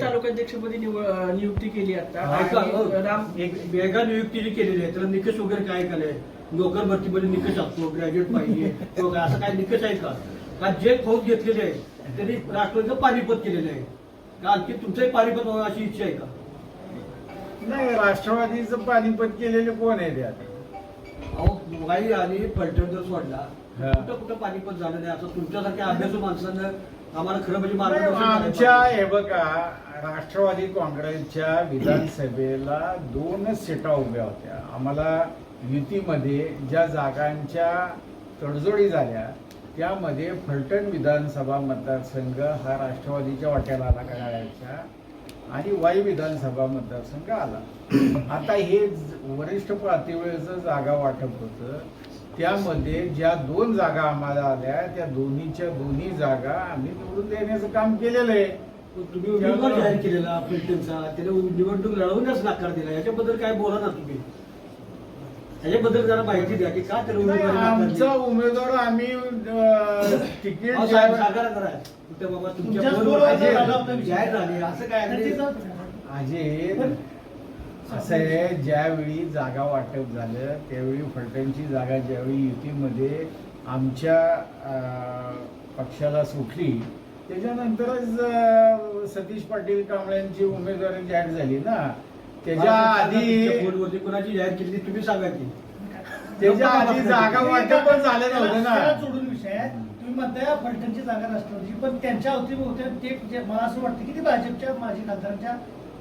तालुकाध्यक्षपदी नियुक्ती केली आता. राम वेगळा नियुक्ती जी केलेली आहे त्याला निकष वगैरे काय केलंय नोकर भरतीमध्ये निकष असतो ग्रॅज्युएट पाहिजे असं काय निकष आहे का? का जे फौज घेतलेले आहे त्यांनी राष्ट्रवादीचं पानिपत केलेलं आहे. का आणखी तुमचंही पानिपत व्हावं अशी इच्छा आहे का? नाही राष्ट्रवादीचं पानिपत केलेले कोण आहे त्यात अहो आणि फलटण जर सोडला. कुठं कुठं पानिपत झालं नाही. असं तुमच्यासारख्या अभ्यासू माणसानं आम्हाला खरं म्हणजे मार्गदर्शन आमच्या. हे बघा राष्ट्रवादी काँग्रेसच्या विधानसभेला दोनच सीटा उभ्या होत्या. आम्हाला युतीमध्ये ज्या जागांच्या तडजोडी झाल्या त्यामध्ये फलटण विधानसभा मतदारसंघ हा राष्ट्रवादीच्या वाट्याला आला करायचा आणि वाई विधानसभा मतदारसंघ आला. आता हे ज- वरिष्ठ पातळीवरचं जागा वाटप होतं. त्यामध्ये ज्या दोन जागा आम्हाला आल्या त्या दोन्हीच्या दोन्ही जागा आम्ही निवडून देण्याचं काम केलेलं आहे तुम्ही उमेदवार जाहीर केलेला फलटणचा त्याने निवडणूक लढवण्यास नकार दिला याच्याबद्दल काय बोला ना तुम्ही याच्याबद्दल जरा माहिती द्या की का त्याला उमेदवारी? आमचा उमेदवार आम्ही अं, तिकीट ज्या- जरा. कुठे बाबा तुमच्या तुमच्याच बोलवर. जाहीर झाली असं काय अजय असं आहे ज्यावेळी जागा वाटप झालं त्यावेळी फलटणची जागा ज्यावेळी युतीमध्ये आमच्या पक्षाला सुटली त्याच्यानंतरच सतीश पाटील कांबळ्यांची उमेदवारी जाहीर झाली ना. त्याच्या आधी फोनवरती कोणाची जाहीर केली तुम्ही सांगा की. त्याच्या आधी जागा वाटप पण झालं नव्हतं ना. सोडून विषय. तुम्ही म्हणताय फलटणची जागा राष्ट्रवादी पण त्यांच्या अवतीभोवत्या ते मला असं वाटतं की ते भाजपच्या माजी खासदारांच्या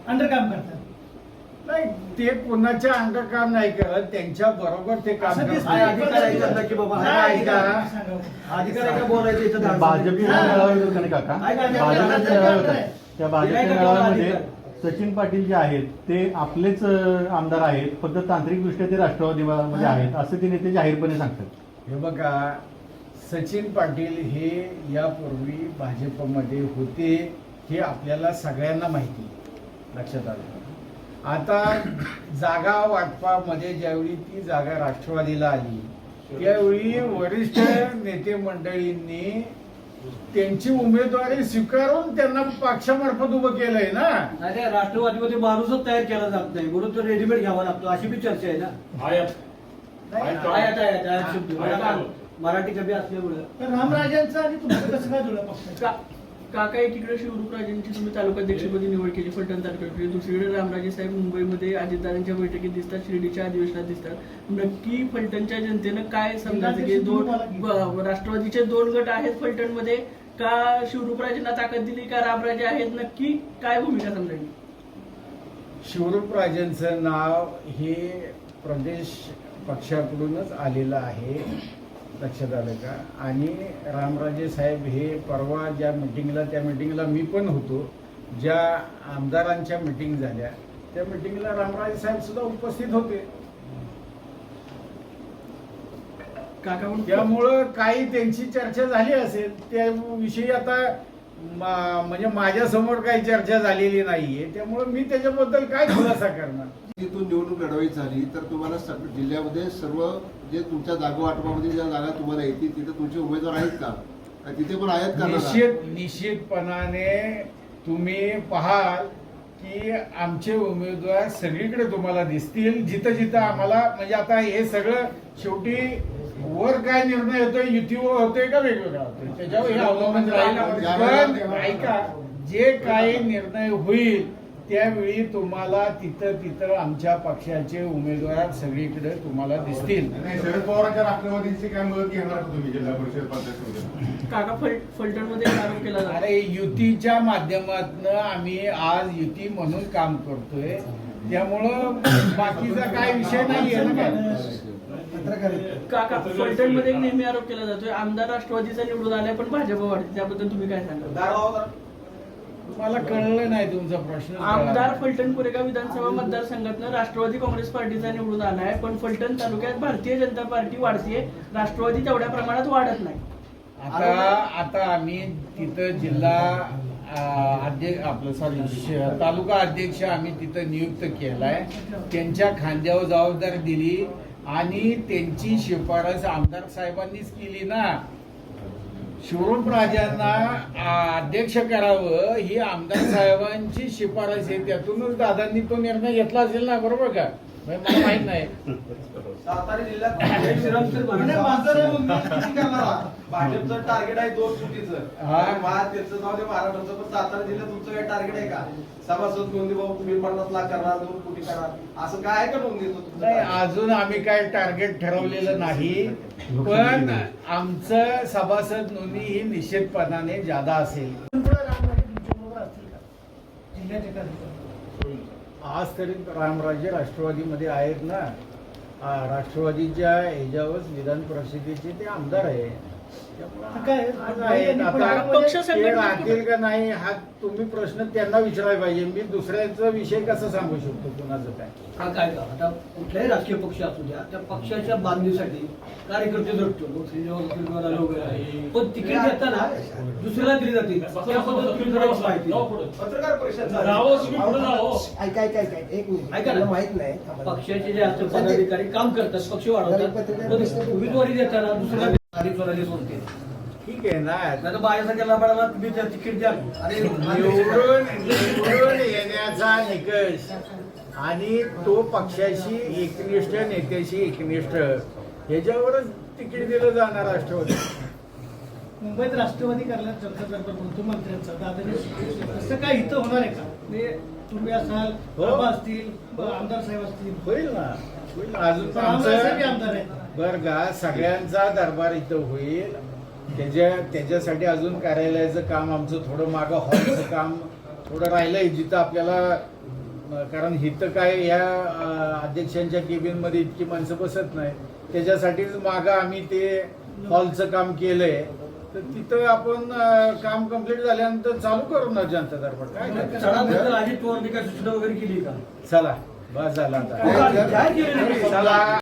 अंडर काम करतात. नाही ते कोणाच्या अंग काम नाही करत त्यांच्या बरोबर ते काम असं करतात. दिसतंय. काय अधिकार आहे त्यांना की बाबा काय हा अधिकार अधिकार आहे? सांगा. अधिकार आहे का बोलायचं इथं धाडसी? भाजपच्या हा. मेळाव्यात का नाही काका आहे का? भाजपच्या आहे. आहे. त्या भाजपच्या मेळाव्यामध्ये? सचिन पाटील जे आहेत ते आपलेच अं, आमदार आहेत फक्त तांत्रिकदृष्ट्या ते राष्ट्रवादीमध्ये. आहेत असं ते नेते जाहीरपणे सांगतात हे बघा सचिन पाटील हे यापूर्वी भाजपमध्ये होते हे आपल्याला सगळ्यांना माहिती लक्षात आलं आता जागा वाटपामध्ये ज्यावेळी ती जागा राष्ट्रवादीला आली त्यावेळी वरिष्ठ नेते मंडळींनी त्यांची उमेदवारी स्वीकारून त्यांना पक्षामार्फत उभं केलंय ना? नाही राष्ट्रवादीमध्ये माणूसच तयार केला जात नाही. म्हणून तो रेडीमेड घ्यावा लागतो. अशी बी चर्चा आहे ना? नाही, आयात, आयात, आयात शब्द. आता मराठी कमी असल्यामुळं. तर रामराजांचं आणि तुमचं कसं काय जुळलं पक्षाचं का- काका एकीकडे शिवरूपराजांची तुम्ही तालुकाध्यक्षपदी निवड केली फलटण तालुक्यात दुसरीकडे रामराजे साहेब मुंबईमध्ये अजितदादांच्या बैठकीत दिसतात शिर्डीच्या अधिवेशनात दिसतात. नक्की फलटणच्या जनतेनं काय समजायचं की दोन राष्ट्रवादीचे दोन गट आहेत फलटणमध्ये का शिवरूपराजांना ताकद दिली का रामराजे आहेत? नक्की काय भूमिका समजायची शिवरूप राजेंचं नाव हे प्रदेश पक्षाकडूनच आलेलं आहे. लक्षात आलं का? आणि रामराजे साहेब हे परवा ज्या मिटिंगला त्या मिटिंगला मी पण होतो. ज्या आमदारांच्या मिटिंग झाल्या त्या मिटिंगला रामराजे साहेब सुद्धा उपस्थित होते. त्यामुळं काही त्यांची चर्चा झाली असेल त्याविषयी आता म्हणजे माझ्यासमोर काही चर्चा झालेली नाहीये. त्यामुळं मी त्याच्याबद्दल काय खुलासा करणार? तिथून निवडणूक लढवायची झाली तर तुम्हाला जिल्ह्यामध्ये सर्व जे तुमच्या जागा वाटपामध्ये ज्या जागा तुम्हाला येतील तिथे तुमचे उमेदवार आहेत का? का तिथे पण आहेत का निश्चित निश्चितपणाने तुम्ही पाहाल की आमचे उमेदवार सगळीकडे तुम्हाला दिसतील. जिथं जिथं आम्हाला म्हणजे आता हे सगळं शेवटी वर काय निर्णय होतोय युतीवर होतोय का वेगवेगळा होतोय? त्याच्यावर हे अवलंबून राहील. पण ऐका जे काही निर्णय होईल त्यावेळी तुम्हाला तिथं तिथं आमच्या पक्षाचे उमेदवार सगळीकडे तुम्हाला दिसतील. शरद पवारांच्या राष्ट्रवादीची काय मदत घेणार तुम्ही जिल्हा परिषद? काका फल फलटणमध्ये एक आरोप केला अरे युतीच्या माध्यमातनं आम्ही आज युती म्हणून काम करतोय. त्यामुळं बाकीचा काय विषय नाहीये ना काय? काका फलटणमध्ये एक नेहमी आरोप केला जातोय. आमदार राष्ट्रवादीचा निवडून आलाय पण भाजप वाढते. त्याबद्दल तुम्ही काय सांगाल? मला कळलं नाही तुमचा प्रश्न. आमदार फलटण कोरेगाव विधानसभा मतदारसंघातनं राष्ट्रवादी काँग्रेस पार्टीचा निवडून आलाय पण फलटण तालुक्यात भारतीय जनता पार्टी वाढतीये. राष्ट्रवादी तेवढ्या प्रमाणात वाढत नाही. आता आता आम्ही तिथं जिल्हा अध्यक्ष आपलं सॉरी तालुका अध्यक्ष आम्ही तिथं नियुक्त केलाय. त्यांच्या खांद्यावर जबाबदारी दिली. आणि त्यांची शिफारस आमदार साहेबांनीच केली ना. शिवरूप राजांना अध्यक्ष करावं ही आमदार साहेबांची शिफारस आहे. त्यातूनच दादांनी तो निर्णय घेतला असेल ना बरोबर का? मला माहीत नाही. सातारा जिल्ह्यात? भाजपचं टार्गेट आहे दोन कोटीचं हा. आणि महा- त्याचं जाऊ दे महाराष्ट्राचं पण सातारा जिल्ह्यात तुमचं काय टार्गेट आहे का? सभासद नोंदी भाऊ तुम्ही पन्नास लाख करणार दोन कोटी करणार. असं काय आहे का नोंदीचं तुमचं नाही target? अजून आम्ही काय टार्गेट ठरवलेलं नाही पण आमचं सभासद नोंदणी ही निश्चितपणाने जादा असेल. पुढे रामराजे तुमच्याबरोबर असतील का जिल्ह्याचे कार्यकर्ते आज तरी रामराजे राष्ट्रवादीमध्ये आहेत ना राष्ट्रवादीच्या ह्याच्यावर विधान परिषदेचे ते आमदार आहे पक्ष राहतील का नाही हा तुम्ही प्रश्न त्यांना विचारायला पाहिजे. मी दुसऱ्याचा विषय कसा सांगू शकतो कुणाचं काय? हा काय का आता कुठल्याही राजकीय पक्ष असू द्या त्या पक्षाच्या बांधणीसाठी कार्यकर्ते वगैरे आहे पण तिकीट देताना दुसऱ्याला दिली जाते पत्रकार परिषद माहीत नाही. पक्षाचे जे असतात पदाधिकारी काम करतात पक्ष वाढवतात. उमेदवारी देताना दुसऱ्या तारीख ठीक आहे ना नाही लबाडाला तुम्ही त्या तिकीट द्या. अरे निवडून निवडून येण्याचा निकष. आणि तो पक्षाशी एकनिष्ठ नेत्याशी एकनिष्ठ ह्याच्यावरच तिकीट दिलं जाणार राष्ट्रवादी. मुंबईत राष्ट्रवादी कार्यालयात चर्चा करतात म्हणतो मंत्र्यांचा दादाने तसं काय इथं होणार आहे का? म्हणजे तुम्ही असाल हो. बाबा असतील आमदार साहेब असतील. होईल ना. होईल अजून पण आमदार साहेब आमचं आमदार आहेत. बर का? सगळ्यांचा दरबार इथं होईल. त्याच्या त्याच्यासाठी अजून कार्यालयाचं काम आमचं थोडं मागं हॉलचं काम थोडं राहिलंय जिथं आपल्याला कारण इथं काय या अध्यक्षांच्या केबिनमध्ये इतकी माणसं बसत नाही. त्याच्यासाठीच मागं आम्ही ते हॉलचं काम केलंय. तर तिथं आपण काम कंप्लीट झाल्यानंतर चालू करू ना जनता दरबार? काय चला बस झाला आता. चला.